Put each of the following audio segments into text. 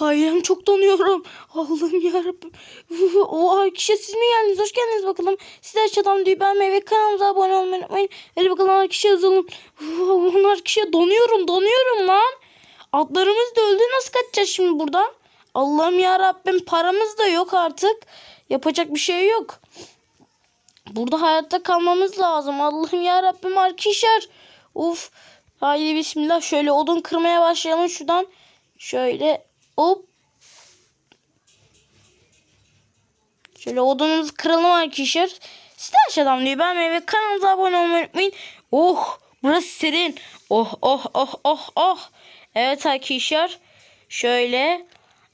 Ailem çok donuyorum. Allah'ım yarabbim. Uf, O arkadaşlar siz mi geldiniz? Hoş geldiniz bakalım. Siz aşağıdan düğün beğenmeyi ve kanalımıza abone olmayı unutmayın. Hadi bakalım arkadaşlar yazalım. Allah'ım arkadaşlar donuyorum donuyorum lan. Atlarımız da öldü. Nasıl kaçacağız şimdi buradan? Allah'ım yarabbim paramız da yok artık. Yapacak bir şey yok. Burada hayatta kalmamız lazım. Allah'ım ya Rabbim arkadaşlar. Uf. Haydi bismillah. Şöyle odun kırmaya başlayalım şuradan. Şöyle hop. Şöyle odunumuzu kıralım arkadaşlar. Siz de aşağıdan videoyu beğenmeyi ve kanalımıza abone olmayı unutmayın. Oh burası serin. Oh oh oh oh oh. Evet arkadaşlar. Şöyle.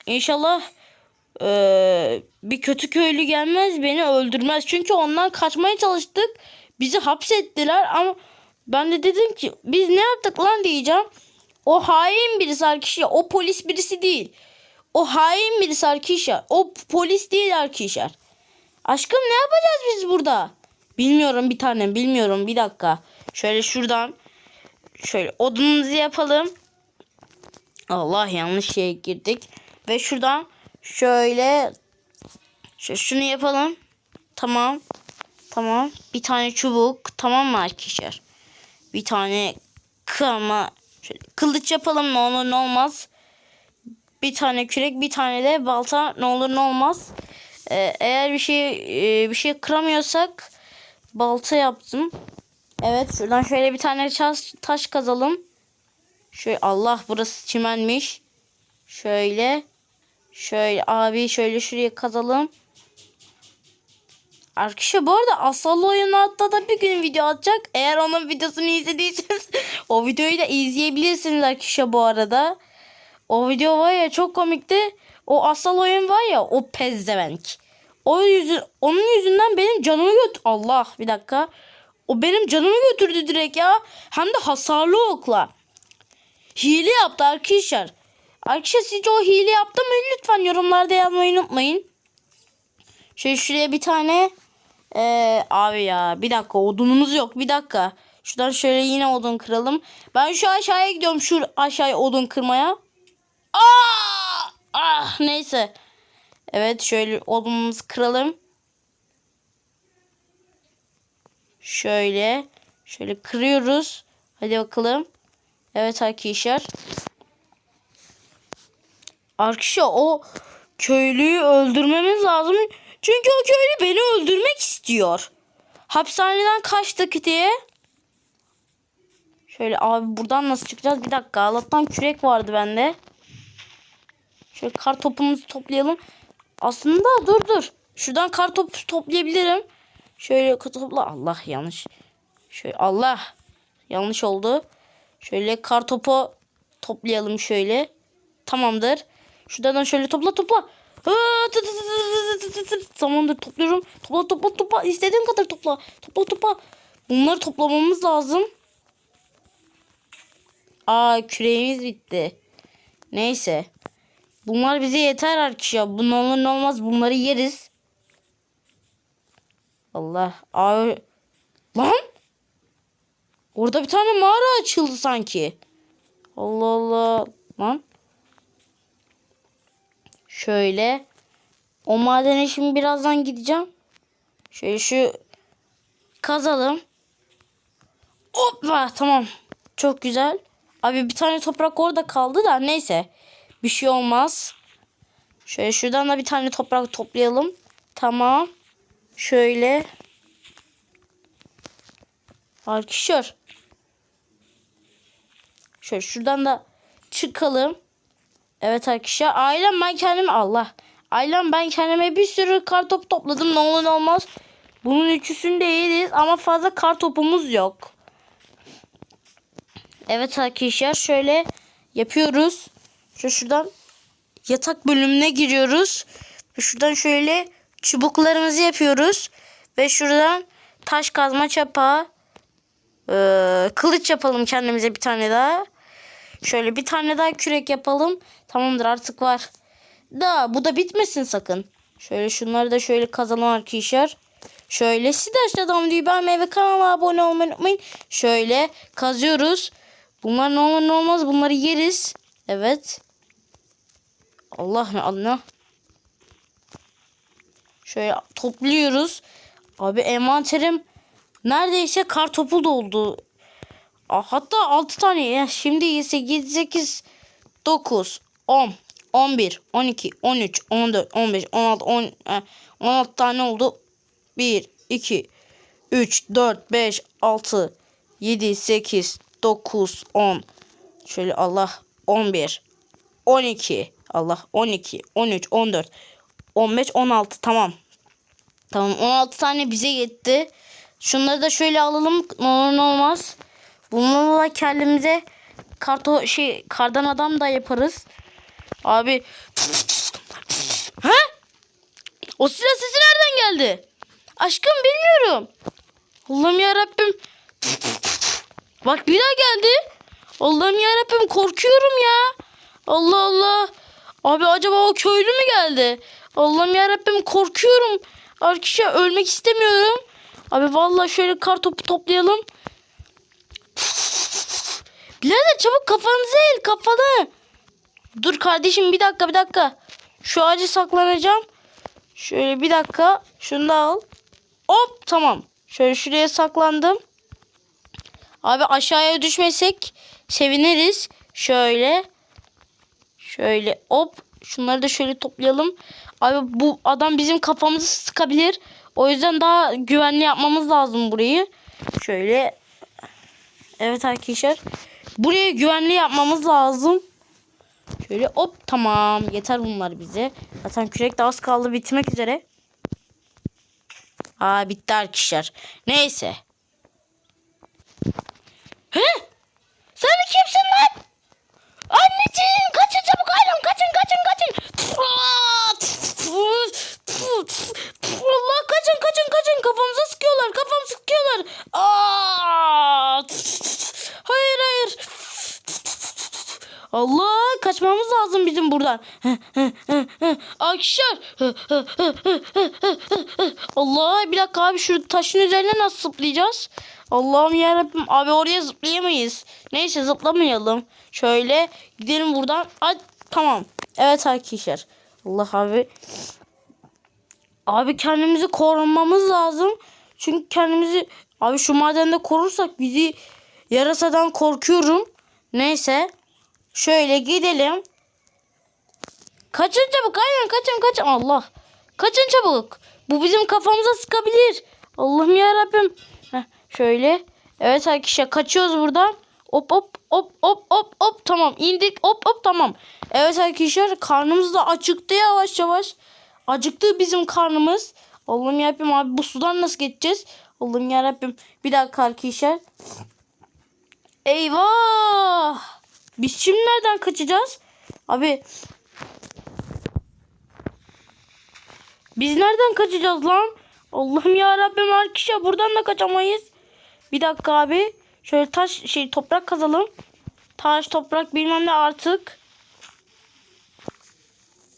İnşallah eee, bir kötü köylü gelmez beni öldürmez. Çünkü ondan kaçmaya çalıştık. Bizi hapsettiler ama ben de dedim ki biz ne yaptık lan diyeceğim. O hain birisi arkadaşlar. O polis birisi değil. O hain birisi arkadaşlar. O polis değil arkadaşlar. Aşkım ne yapacağız biz burada? Bilmiyorum bir tanem bilmiyorum bir dakika. Şöyle şuradan şöyle odunumuzu yapalım. Allah yanlış şeye girdik. Ve şuradan şöyle şöyle şunu yapalım. Tamam. Tamam. Bir tane çubuk. Tamam mı arkadaşlar? Bir tane kırma. Şöyle kılıç yapalım ne olur ne olmaz. Bir tane kürek, bir tane de balta ne olur ne olmaz. Ee, eğer bir şey e, bir şey kıramıyorsak balta yaptım. Evet şuradan şöyle bir tane taş, taş kazalım. Şöyle Allah burası çimenmiş. Şöyle. Şöyle abi şöyle şuraya kazalım. Arkadaşlar bu arada Asallı oyunu hatta da bir gün video atacak. Eğer onun videosunu izlediyseniz o videoyu da izleyebilirsiniz arkadaşlar bu arada. O video var ya çok komikti. O asal oyun var ya o pezzevenk. O yüzü, onun yüzünden benim canımı götür. Allah bir dakika. O benim canımı götürdü direkt ya. Hem de hasarlı okla. Hile yaptı arkadaşlar. Arkadaşlar sizce o hile yaptı mı? Lütfen yorumlarda yazmayı unutmayın. Şöyle şuraya bir tane ee, abi ya bir dakika odunumuz yok bir dakika. Şuradan şöyle yine odun kıralım. Ben şu aşağıya gidiyorum şu aşağıya odun kırmaya. Aa! Ah neyse. Evet şöyle odunumuzu kıralım. Şöyle. Şöyle kırıyoruz. Hadi bakalım. Evet arkadaşlar. Arkadaşlar o köylüyü öldürmemiz lazım. Çünkü o köylü beni öldürmek istiyor. Hapishaneden kaçtık diye. Şöyle abi buradan nasıl çıkacağız? Bir dakika. Allah'tan kürek vardı bende. Şöyle kar topumuzu toplayalım. Aslında dur dur. Şuradan kar topu toplayabilirim. Şöyle topla. Allah yanlış. Şöyle Allah. Yanlış oldu. Şöyle kar topu toplayalım şöyle. Tamamdır. Şuradan şöyle topla topla. Zamandır topluyorum. Topla topla topla. İstediğin kadar topla. Topla topla. Bunları toplamamız lazım. Aa küreğimiz bitti. Neyse. Bunlar bize yeter arkadaşlar. Bu ne ne olmaz bunları yeriz. Allah. Aa, lan. Orada bir tane mağara açıldı sanki. Allah Allah. Lan. Şöyle. O madene şimdi birazdan gideceğim. Şöyle şu kazalım. Hoppa tamam. Çok güzel. Abi bir tane toprak orada kaldı da neyse. Bir şey olmaz. Şöyle şuradan da bir tane toprak toplayalım. Tamam. Şöyle. Arkadaşlar. Şöyle şuradan da çıkalım. Evet arkadaşlar. Ailem ben kendime Allah. Ailem ben kendime bir sürü kartop topladım. Ne olur ne olmaz. Bunun üçüsünde iyiyiz ama fazla kartopumuz yok. Evet arkadaşlar şöyle yapıyoruz. Şu şuradan yatak bölümüne giriyoruz. Şuradan şöyle çubuklarımızı yapıyoruz. Ve şuradan taş kazma çapa ee, kılıç yapalım kendimize bir tane daha. Şöyle bir tane daha kürek yapalım. Tamamdır artık var. Da bu da bitmesin sakın. Şöyle şunları da şöyle kazalım arkadaşlar. Şöyle siz de aşağıdan videoyu beğenmeyi ve kanala abone olmayı unutmayın. Şöyle kazıyoruz. Bunlar ne olur ne olmaz bunları yeriz. Evet. Allah Allah. Şöyle topluyoruz. Abi envanterim neredeyse kar topu doldu. Hatta 6 tane. Ya şimdi 8, 8, 9, 10, 11, 12, 13, 14, 15, 16, 10, eh, 16 tane oldu. 1, 2, 3, 4, 5, 6, 7, 8, 9, 10. Şöyle Allah 11, 12, Allah 12, 13, 14, 15, 16 tamam. Tamam 16 tane bize yetti. Şunları da şöyle alalım. Ne olur ne olmaz. Bunlarla kendimize karto şey kardan adam da yaparız. Abi Ha? O silah sesi nereden geldi? Aşkım bilmiyorum. Allah'ım ya Rabbim. Bak bir daha geldi. Allah'ım ya Rabbim korkuyorum ya. Allah Allah. Abi acaba o köylü mü geldi? Allah'ım ya Rabbim korkuyorum. Arkadaşlar ölmek istemiyorum. Abi vallahi şöyle kar topu toplayalım. Birader çabuk kafanızı el kafanı. Dur kardeşim bir dakika bir dakika. Şu ağacı saklanacağım. Şöyle bir dakika. Şunu da al. Hop tamam. Şöyle şuraya saklandım. Abi aşağıya düşmesek seviniriz. Şöyle. Şöyle hop. Şunları da şöyle toplayalım. Abi bu adam bizim kafamızı sıkabilir. O yüzden daha güvenli yapmamız lazım burayı. Şöyle. Evet arkadaşlar. Burayı güvenli yapmamız lazım. Şöyle hop tamam. Yeter bunlar bize. Zaten kürek de az kaldı bitmek üzere. Aa bitti arkadaşlar. Neyse. He? Sen kimsin lan? Anneciğim kaçın çabuk ailem kaçın kaçın kaçın. Aa, Allah kaçın kaçın kaçın kafamıza sıkıyorlar kafam sıkıyorlar. Aa, hayır hayır. Allah kaçmamız buradan. Arkadaşlar. Allah bir dakika abi şu taşın üzerine nasıl zıplayacağız? Allah'ım yarabbim abi oraya zıplayamayız. Neyse zıplamayalım. Şöyle gidelim buradan. Ay, tamam. Evet arkadaşlar. Allah abi. Abi kendimizi korumamız lazım. Çünkü kendimizi abi şu madende korursak bizi yarasadan korkuyorum. Neyse. Şöyle gidelim. Kaçın çabuk. Aynen kaçın kaçın. Allah. Kaçın çabuk. Bu bizim kafamıza sıkabilir. Allah'ım ya Rabbim. şöyle. Evet arkadaşlar kaçıyoruz buradan. Hop hop hop hop hop hop tamam indik hop hop tamam. Evet arkadaşlar karnımız da acıktı yavaş yavaş. Acıktı bizim karnımız. Allah'ım yarabbim abi bu sudan nasıl geçeceğiz? Allah'ım yarabbim. Bir dakika arkadaşlar. Eyvah. Biz şimdi nereden kaçacağız? Abi. Biz nereden kaçacağız lan? Allah'ım ya Rabbim arkadaşlar buradan da kaçamayız. Bir dakika abi. Şöyle taş şey toprak kazalım. Taş toprak bilmem ne artık.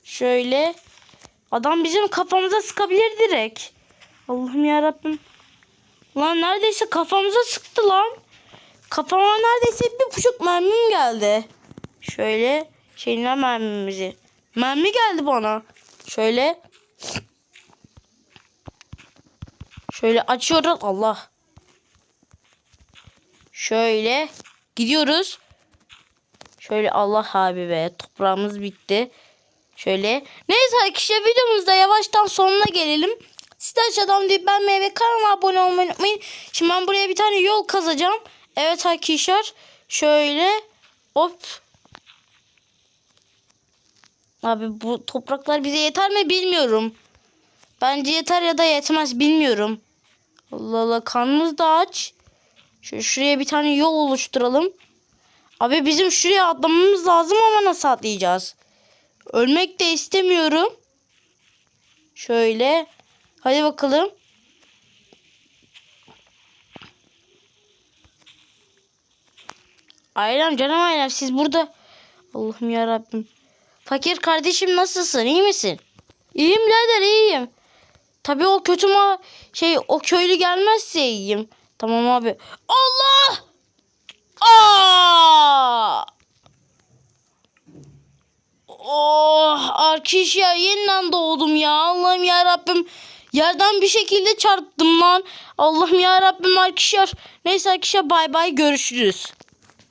Şöyle. Adam bizim kafamıza sıkabilir direkt. Allah'ım ya Rabbim. Lan neredeyse kafamıza sıktı lan. Kafama neredeyse bir buçuk mermim geldi. Şöyle şeyine mermimizi. Mermi geldi bana. Şöyle. Şöyle açıyoruz. Allah. Şöyle gidiyoruz. Şöyle Allah abi be toprağımız bitti. Şöyle. Neyse arkadaşlar videomuzda yavaştan sonuna gelelim. Siz de aşağıdan deyip ben meyve kanalıma abone olmayı unutmayın. Şimdi ben buraya bir tane yol kazacağım. Evet arkadaşlar. Şöyle. Hop. Abi bu topraklar bize yeter mi bilmiyorum. Bence yeter ya da yetmez bilmiyorum. Allah Allah karnımız da aç. Şu şuraya bir tane yol oluşturalım. Abi bizim şuraya atlamamız lazım ama nasıl atlayacağız? Ölmek de istemiyorum. Şöyle. Hadi bakalım. Ailem canım ailem siz burada. Allah'ım ya Rabbim. Fakir kardeşim nasılsın? İyi misin? İyiyim birader iyiyim. Tabii o kötü ma şey o köylü gelmezse iyiyim. Tamam abi. Allah! Aa! Oh arkadaşlar yeniden doğdum ya. Allah'ım ya Rabbim. Yerden bir şekilde çarptım lan. Allah'ım ya Rabbim arkadaşlar. Neyse arkadaşlar bay bay görüşürüz.